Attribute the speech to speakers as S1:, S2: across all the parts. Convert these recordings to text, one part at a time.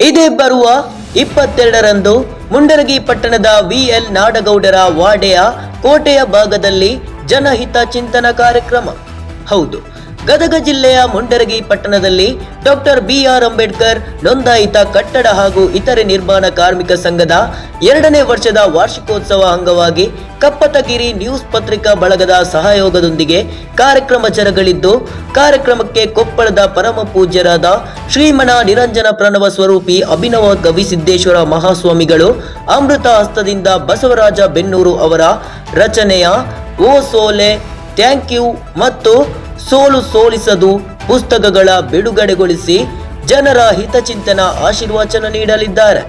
S1: ಇದೇ ಬರುವ ಇಪ್ಪತ್ತೆರಡರಂದು ಮುಂಡರಗಿ ಪಟ್ಟಣದ ವಿಎಲ್ ನಾಡಗೌಡರ ವಾಡೆಯ ಕೋಟೆಯ ಭಾಗದಲ್ಲಿ ಜನಹಿತ ಚಿಂತನ ಕಾರ್ಯಕ್ರಮ. ಹೌದು. ಗದಗ ಜಿಲ್ಲೆಯ ಮುಂಡರಗಿ ಪಟ್ಟಣದಲ್ಲಿ ಡಾಕ್ಟರ್ ಬಿ ಆರ್ ಅಂಬೇಡ್ಕರ್ ನೋಂದಾಯಿತ ಕಟ್ಟಡ ಹಾಗೂ ಇತರೆ ನಿರ್ಮಾಣ ಕಾರ್ಮಿಕ ಸಂಘದ ಎರಡನೇ ವರ್ಷದ ವಾರ್ಷಿಕೋತ್ಸವ ಅಂಗವಾಗಿ ಕಪ್ಪತಗಿರಿ ನ್ಯೂಸ್ ಪತ್ರಿಕಾ ಬಳಗದ ಸಹಯೋಗದೊಂದಿಗೆ ಕಾರ್ಯಕ್ರಮ ಜರುಗಲಿದ್ದು, ಕಾರ್ಯಕ್ರಮಕ್ಕೆ ಕೊಪ್ಪಳದ ಪರಮ ಪೂಜ್ಯರಾದ ಶ್ರೀಮಣ ನಿರಂಜನ ಪ್ರಣವ ಸ್ವರೂಪಿ ಅಭಿನವ ಗವಿಸಿದ್ದೇಶ್ವರ ಮಹಾಸ್ವಾಮಿಗಳು, ಅಮೃತ ಹಸ್ತದಿಂದ ಬಸವರಾಜ ಬೆನ್ನೂರು ಅವರ ರಚನೆಯ ಓ ಸೋಲೆ ಥ್ಯಾಂಕ್ ಯು ಮತ್ತು ಸೋಲು ಸೋಲಿಸದು ಪುಸ್ತಕಗಳ ಬಿಡುಗಡೆಗೊಳಿಸಿ ಜನರ ಹಿತಚಿಂತನ ಆಶೀರ್ವಚನ ನೀಡಲಿದ್ದಾರೆ.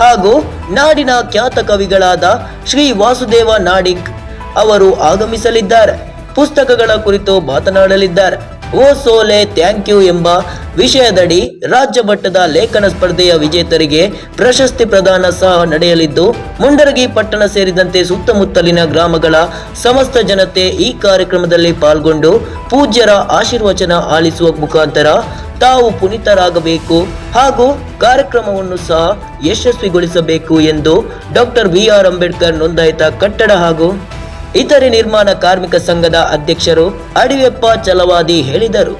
S1: ಹಾಗೂ ನಾಡಿನ ಖ್ಯಾತ ಕವಿಗಳಾದ ಶ್ರೀ ವಾಸುದೇವ ನಾಡಿಕ್ ಅವರು ಆಗಮಿಸಲಿದ್ದಾರೆ. ಪುಸ್ತಕಗಳ ಕುರಿತು ಮಾತನಾಡಲಿದ್ದಾರೆ. ಓ ಸೋಲೆ, ಥ್ಯಾಂಕ್ ಯು ಎಂಬ ವಿಷಯದಡಿ ರಾಜ್ಯ ಮಟ್ಟದ ಲೇಖನ ಸ್ಪರ್ಧೆಯ ವಿಜೇತರಿಗೆ ಪ್ರಶಸ್ತಿ ಪ್ರದಾನ ಸಹ ನಡೆಯಲಿದ್ದು, ಮುಂಡರಗಿ ಪಟ್ಟಣ ಸೇರಿದಂತೆ ಸುತ್ತಮುತ್ತಲಿನ ಗ್ರಾಮಗಳ ಸಮಸ್ತ ಜನತೆ ಈ ಕಾರ್ಯಕ್ರಮದಲ್ಲಿ ಪಾಲ್ಗೊಂಡು ಪೂಜ್ಯರ ಆಶೀರ್ವಚನ ಆಲಿಸುವ ಮುಖಾಂತರ ತಾವು ಪುನೀತರಾಗಬೇಕು ಹಾಗೂ ಕಾರ್ಯಕ್ರಮವನ್ನು ಸಹ ಯಶಸ್ವಿಗೊಳಿಸಬೇಕು ಎಂದು ಡಾಕ್ಟರ್ ಬಿ ಆರ್ ಅಂಬೇಡ್ಕರ್ ನೋಂದಾಯಿತ ಕಟ್ಟಡ ಹಾಗೂ ಇತರೆ ನಿರ್ಮಾಣ ಕಾರ್ಮಿಕ ಸಂಘದ ಅಧ್ಯಕ್ಷರು ಅಡಿವೆಪ್ಪ ಚಲವಾದಿ ಹೇಳಿದರು.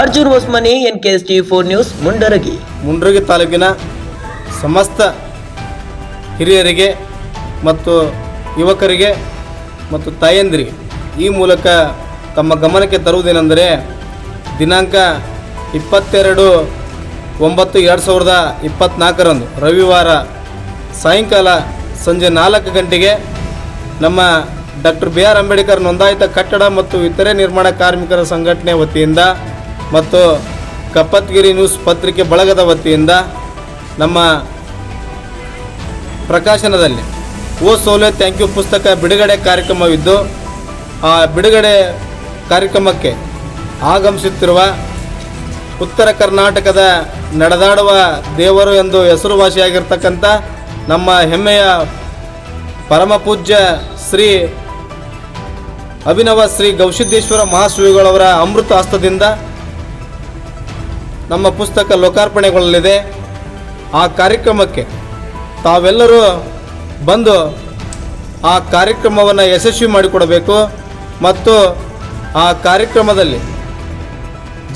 S1: Arjun Hosmani N K S T four news, Mundaragi.
S2: Mundaragi ತಾಲೂಕಿನ ಸಮಸ್ತ ಹಿರಿಯರಿಗೆ ಮತ್ತು ಯುವಕರಿಗೆ ಮತ್ತು ತಾಯಂದಿರಿಗೆ ಈ ಮೂಲಕ ತಮ್ಮ ಗಮನಕ್ಕೆ ತರುವುದೇನೆಂದರೆ ದಿನಾಂಕ ಇಪ್ಪತ್ತೆರಡು ಒಂಬತ್ತು ಎರಡು ಸಾವಿರದ ಇಪ್ಪತ್ತ್ನಾಲ್ಕರಂದು ರವಿವಾರ ಸಾಯಂಕಾಲ ಸಂಜೆ ನಾಲ್ಕು ಗಂಟೆಗೆ ನಮ್ಮ ಡಾಕ್ಟರ್ ಬಿ ಆರ್ ಅಂಬೇಡ್ಕರ್ ನೋಂದಾಯಿತ ಕಟ್ಟಡ ಮತ್ತು ಇತರೆ ನಿರ್ಮಾಣ ಕಾರ್ಮಿಕರ ಸಂಘಟನೆ ವತಿಯಿಂದ ಮತ್ತು ಕಪ್ಪತ್ಗಿರಿ ನ್ಯೂಸ್ ಪತ್ರಿಕೆ ಬಳಗದ ವತಿಯಿಂದ ನಮ್ಮ ಪ್ರಕಾಶನದಲ್ಲಿ ಓ ಸೋಲೆ ಥ್ಯಾಂಕ್ ಯು ಪುಸ್ತಕ ಬಿಡುಗಡೆ ಕಾರ್ಯಕ್ರಮವಿದ್ದು, ಆ ಬಿಡುಗಡೆ ಕಾರ್ಯಕ್ರಮಕ್ಕೆ ಆಗಮಿಸುತ್ತಿರುವ ಉತ್ತರ ಕರ್ನಾಟಕದ ನಡೆದಾಡುವ ದೇವರು ಎಂದು ಹೆಸರುವಾಸಿಯಾಗಿರ್ತಕ್ಕಂಥ ನಮ್ಮ ಹೆಮ್ಮೆಯ ಪರಮಪೂಜ್ಯ ಶ್ರೀ ಅಭಿನವ ಶ್ರೀ ಗೌಸಿದ್ದೇಶ್ವರ ಮಹಾಸ್ವಿಗಳವರ ಅಮೃತ ಹಸ್ತದಿಂದ ನಮ್ಮ ಪುಸ್ತಕ ಲೋಕಾರ್ಪಣೆಗೊಳ್ಳಲಿದೆ. ಆ ಕಾರ್ಯಕ್ರಮಕ್ಕೆ ತಾವೆಲ್ಲರೂ ಬಂದು ಆ ಕಾರ್ಯಕ್ರಮವನ್ನು ಯಶಸ್ವಿ ಮಾಡಿಕೊಡಬೇಕು ಮತ್ತು ಆ ಕಾರ್ಯಕ್ರಮದಲ್ಲಿ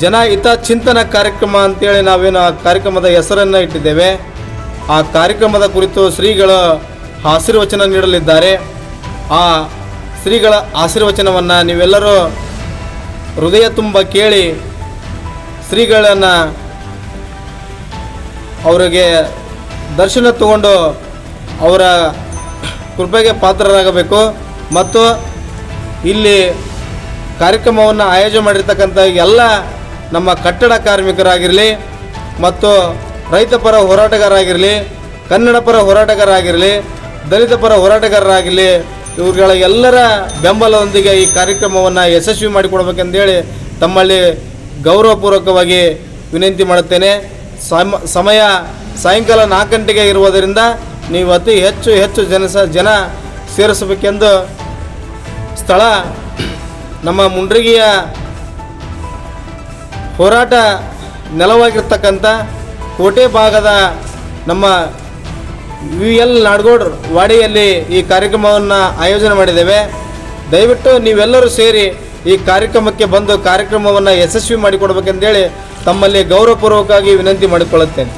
S2: ಜನ ಹಿತ ಚಿಂತನ ಕಾರ್ಯಕ್ರಮ ಅಂತೇಳಿ ನಾವೇನು ಆ ಕಾರ್ಯಕ್ರಮದ ಹೆಸರನ್ನು ಇಟ್ಟಿದ್ದೇವೆ. ಆ ಕಾರ್ಯಕ್ರಮದ ಕುರಿತು ಶ್ರೀಗಳು ಆಶೀರ್ವಚನ ನೀಡಲಿದ್ದಾರೆ. ಆ ಶ್ರೀಗಳ ಆಶೀರ್ವಚನವನ್ನು ನೀವೆಲ್ಲರೂ ಹೃದಯ ತುಂಬ ಕೇಳಿ ಶ್ರೀಗಳನ್ನು ಅವರಿಗೆ ದರ್ಶನ ತಗೊಂಡು ಅವರ ಕೃಪೆಗೆ ಪಾತ್ರರಾಗಬೇಕು. ಮತ್ತು ಇಲ್ಲಿ ಕಾರ್ಯಕ್ರಮವನ್ನು ಆಯೋಜನೆ ಮಾಡಿರ್ತಕ್ಕಂಥ ಎಲ್ಲ ನಮ್ಮ ಕಟ್ಟಡ ಕಾರ್ಮಿಕರಾಗಿರಲಿ ಮತ್ತು ರೈತ ಪರ ಹೋರಾಟಗಾರರಾಗಿರಲಿ, ಕನ್ನಡ ಪರ ಹೋರಾಟಗಾರರಾಗಿರಲಿ, ದಲಿತ ಪರ ಹೋರಾಟಗಾರರಾಗಿರಲಿ ಇವುಗಳ ಎಲ್ಲರ ಬೆಂಬಲದೊಂದಿಗೆ ಈ ಕಾರ್ಯಕ್ರಮವನ್ನು ಯಶಸ್ವಿ ಮಾಡಿಕೊಡ್ಬೇಕೆಂದೇಳಿ ತಮ್ಮಲ್ಲಿ ಗೌರವಪೂರ್ವಕವಾಗಿ ವಿನಂತಿ ಮಾಡುತ್ತೇನೆ. ಸಮ, ಸಮಯ ಸಾಯಂಕಾಲ ನಾಲ್ಕು ಗಂಟೆಗೆ ಇರುವುದರಿಂದ ನೀವು ಅತಿ ಹೆಚ್ಚು ಹೆಚ್ಚು ಜನ ಸ, ಜನ ಸೇರಿಸಬೇಕೆಂದು ಸ್ಥಳ ನಮ್ಮ ಮುಂಡ್ರಿಗಿಯ ಹೋರಾಟ ನೆಲವಾಗಿರ್ತಕ್ಕಂಥ ಕೋಟೆ ಭಾಗದ ನಮ್ಮ ವಿ ಎಲ್ ನಾಡಗೌಡ್ ವಾಡಿಯಲ್ಲಿ ಈ ಕಾರ್ಯಕ್ರಮವನ್ನು ಆಯೋಜನೆ ಮಾಡಿದ್ದೇವೆ. ದಯವಿಟ್ಟು ನೀವೆಲ್ಲರೂ ಸೇರಿ ಈ ಕಾರ್ಯಕ್ರಮಕ್ಕೆ ಬಂದು ಕಾರ್ಯಕ್ರಮವನ್ನು ಯಶಸ್ವಿ ಮಾಡಿಕೊಡ್ಬೇಕಂತೇಳಿ ತಮ್ಮಲ್ಲಿ ಗೌರವಪೂರ್ವಕವಾಗಿ ವಿನಂತಿ ಮಾಡಿಕೊಳ್ಳುತ್ತೇನೆ.